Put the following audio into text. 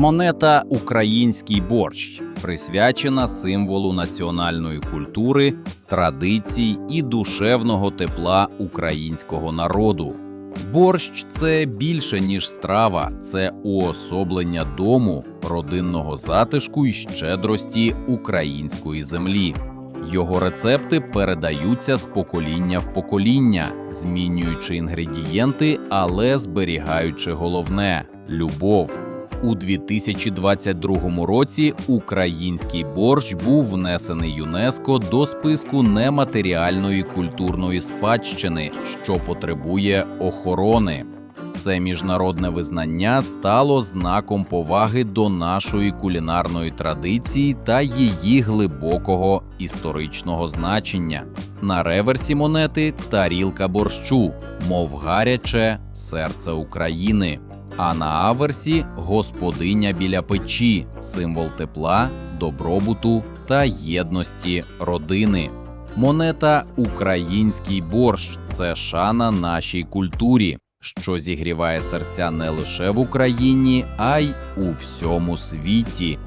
Монета Український борщ присвячена символу національної культури, традицій і душевного тепла українського народу. Борщ це більше ніж страва, це уособлення дому, родинного затишку і щедрості української землі. Його рецепти передаються з покоління в покоління, змінюючи інгредієнти, але зберігаючи головне любов. У 2022 році український борщ був внесений ЮНЕСКО до списку нематеріальної культурної спадщини, що потребує охорони. Це міжнародне визнання стало знаком поваги до нашої кулінарної традиції та її глибокого історичного значення. На реверсі монети тарілка борщу, мов гаряче серце України. А на аверсі господиня біля печі, символ тепла, добробуту та єдності родини. Монета Український борщ це шана нашій культурі, що зігріває серця не лише в Україні, а й у всьому світі.